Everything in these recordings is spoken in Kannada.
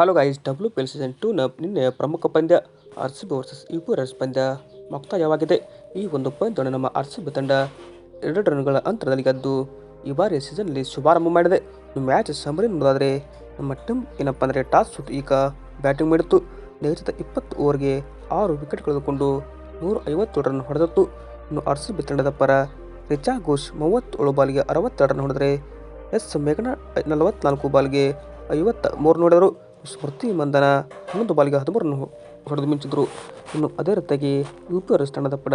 Hello guys W P L season ಟೂನ ನಿನ್ನೆ ಪ್ರಮುಖ ಪಂದ್ಯ R C B versus U P runs ಪಂದ್ಯ ಮುಕ್ತಾಯವಾಗಿದೆ. ಈ ಒಂದು ಪಂದ್ಯವನ್ನು ನಮ್ಮ ಆರ್ ಸಿ ಬಿ ತಂಡ ಎರಡು ರನ್ಗಳ ಅಂತರದಲ್ಲಿ ಗೆದ್ದು ಈ ಬಾರಿ ಸೀಸನ್ನಲ್ಲಿ ಶುಭಾರಂಭ ಮಾಡಿದೆ. ಮ್ಯಾಚ್ ಸಮರಿ ನೋಡೋದಾದರೆ ನಮ್ಮ ಟೀಮ್ ಏನಪ್ಪ ಅಂದರೆ ಟಾಸ್ ಸುತ್ತು ಈಗ ಬ್ಯಾಟಿಂಗ್ ಮಾಡಿತ್ತು. ನಿಗದಿತ ಇಪ್ಪತ್ತು ಓವರ್ಗೆ ಆರು ವಿಕೆಟ್ ಕಳೆದುಕೊಂಡು ನೂರ ಐವತ್ತು ರನ್ ಹೊಡೆದಿತ್ತು. ಇನ್ನು ಆರ್ ಸಿ ಬಿ ತಂಡದ ಪರ ರಿಚಾ ಘೋಷ್ ಮೂವತ್ತೇಳು ಬಾಲ್ಗೆ ಅರವತ್ತೆರಡು ರನ್ ಹೊಡೆದರೆ ಎಸ್ ಮೇಘನಾ ನಲವತ್ತ್ನಾಲ್ಕು ಬಾಲ್ಗೆ ಐವತ್ತ ಮೂರು ನೋಡಿದರು ಸ್ಮೃತಿ ಮಂದನ ಹನ್ನೊಂದು ಬಾಲಿಗೆ ಹದಿಮೂರನ್ನು ರನ್ ಹೊಡೆದು ಮಿಂಚಿದ್ರು. ಇನ್ನು ಅದೇ ರೀತಿಯಾಗಿ ಯು ಪಿ ಆರ್ ತಂಡದ ಪಡ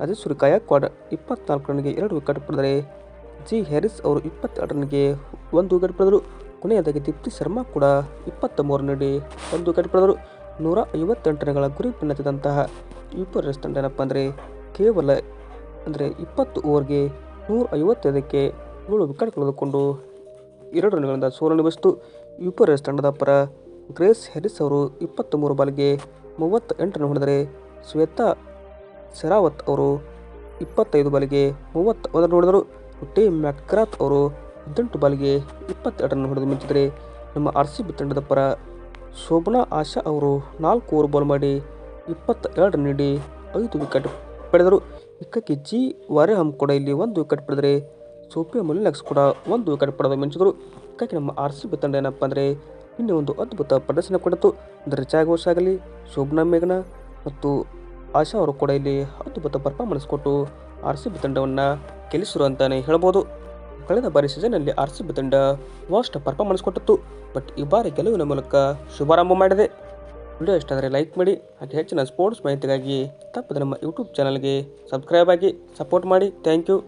ರಾಜೇಶ್ವರಿ ಗಾಯಕ್ವಾಡ್ ಇಪ್ಪತ್ನಾಲ್ಕು ರನ್ಗೆ ಎರಡು ವಿಕೆಟ್ ಪಡೆದರೆ ಜಿ ಹ್ಯಾರಿಸ್ ಅವರು ಇಪ್ಪತ್ತೆರಡು ರನ್ಗೆ ಒಂದು ವಿಕೆಟ್ ಪಡೆದರು. ಕೊನೆಯದಾಗಿ ದೀಪ್ತಿ ಶರ್ಮಾ ಕೂಡ ಇಪ್ಪತ್ತ ಮೂರು ನೀಡಿ ಒಂದು ವಿಕೆಟ್ ಪಡೆದರು. ನೂರ ಐವತ್ತೆಂಟು ರನ್ಗಳ ಗುರಿ ಬೆನ್ನತ್ತಿದಂತಹ ಯು ಪಿ ಆರ್ ತಂಡ ಏನಪ್ಪ ಅಂದರೆ ಕೇವಲ ಅಂದರೆ ಇಪ್ಪತ್ತು ಓವರ್ಗೆ ನೂರ ಐವತ್ತೈದಕ್ಕೆ ಏಳು ವಿಕೆಟ್ ಕಳೆದುಕೊಂಡು ಎರಡು ರನ್ಗಳಿಂದ ಸೋಲನುಭವಿಸಿತು. ಯು ಪಿ ಆರ್ ತಂಡದ ಪರ ಗ್ರೇಸ್ ಹೆರಿಸ್ ಅವರು ಇಪ್ಪತ್ತ್ ಮೂರು ಬಾಲ್ಗೆ ಮೂವತ್ತ ಎಂಟನ್ನು ಹೊಡೆದರೆ ಶ್ವೇತಾ ಸೆರಾವತ್ ಅವರು ಇಪ್ಪತ್ತೈದು ಬಾಲಿಗೆ ಮೂವತ್ತ ಒಂದು ರನ್ ಹೊಡೆದರು. ಟಿ ಮ್ಯಾಕ್ರಾತ್ ಅವರು ಹದಿನೆಂಟು ಬಾಲಿಗೆ ಇಪ್ಪತ್ತೆರಡು ರನ್ ಹೊಡೆದು ಮಿಂಚಿದರೆ ನಮ್ಮ ಆರ್ ಸಿ ಬಿ ತಂಡದ ಪರ ಶೋಭನಾ ಆಶಾ ಅವರು ನಾಲ್ಕು ಓವರ್ ಬಾಲ್ ಮಾಡಿ ಇಪ್ಪತ್ತ ಎರಡು ನೀಡಿ ಐದು ವಿಕೆಟ್ ಪಡೆದರು. ಇಕ್ಕಕ್ಕೆ ಜಿ ವಾರೆಹಮ್ ಕೂಡ ಇಲ್ಲಿ ಒಂದು ವಿಕೆಟ್ ಪಡೆದರೆ ಸೋಫಿಯಾ ಮುಲ್ಲಕ್ಸ್ ಕೂಡ ಒಂದು ವಿಕೆಟ್ ಪಡೆದು ಮಿಂಚಿದರು. ಇಕ್ಕಕ್ಕೆ ನಮ್ಮ ಆರ್ ಸಿ ಬಿ ತಂಡ ಏನಪ್ಪ ಅಂದರೆ ನಿನ್ನೆ ಒಂದು ಅದ್ಭುತ ಪ್ರದರ್ಶನ ಕೊಡಿತು ಅಂದರೆ ಘೋಷ್ ಆಗಲಿ, ಶೋಭನಾ ಮೇಘನಾ ಮತ್ತು ಆಶಾ ಅವರು ಕೂಡ ಇಲ್ಲಿ ಅದ್ಭುತ ಪರ್ಫಾರ್ಮೆನ್ಸ್ ಕೊಟ್ಟು ಆರ್ ಸಿ ಬಿ ತಂಡವನ್ನು ಗೆಲ್ಲಿಸಿರು ಅಂತಲೇ ಹೇಳ್ಬೋದು. ಕಳೆದ ಬಾರಿ ಸೀಸನ್ನಲ್ಲಿ ಆರ್ ಸಿ ಬಿ ತಂಡ ವಾಸ್ಟ್ ಪರ್ಫಾರ್ಮೆನ್ಸ್ ಕೊಟ್ಟಿತ್ತು. ಬಟ್ ಈ ಬಾರಿ ಗೆಲುವಿನ ಮೂಲಕ ಶುಭಾರಂಭ ಮಾಡಿದೆ. ವಿಡಿಯೋ ಇಷ್ಟ ಆದರೆ ಲೈಕ್ ಮಾಡಿ, ಹಾಗೆ ಹೆಚ್ಚಿನ ಸ್ಪೋರ್ಟ್ಸ್ ಮಾಹಿತಿಗಾಗಿ ತಪ್ಪದೆ ನಮ್ಮ ಯೂಟ್ಯೂಬ್ ಚಾನಲ್ಗೆ ಸಬ್ಸ್ಕ್ರೈಬ್ ಆಗಿ ಸಪೋರ್ಟ್ ಮಾಡಿ. Thank you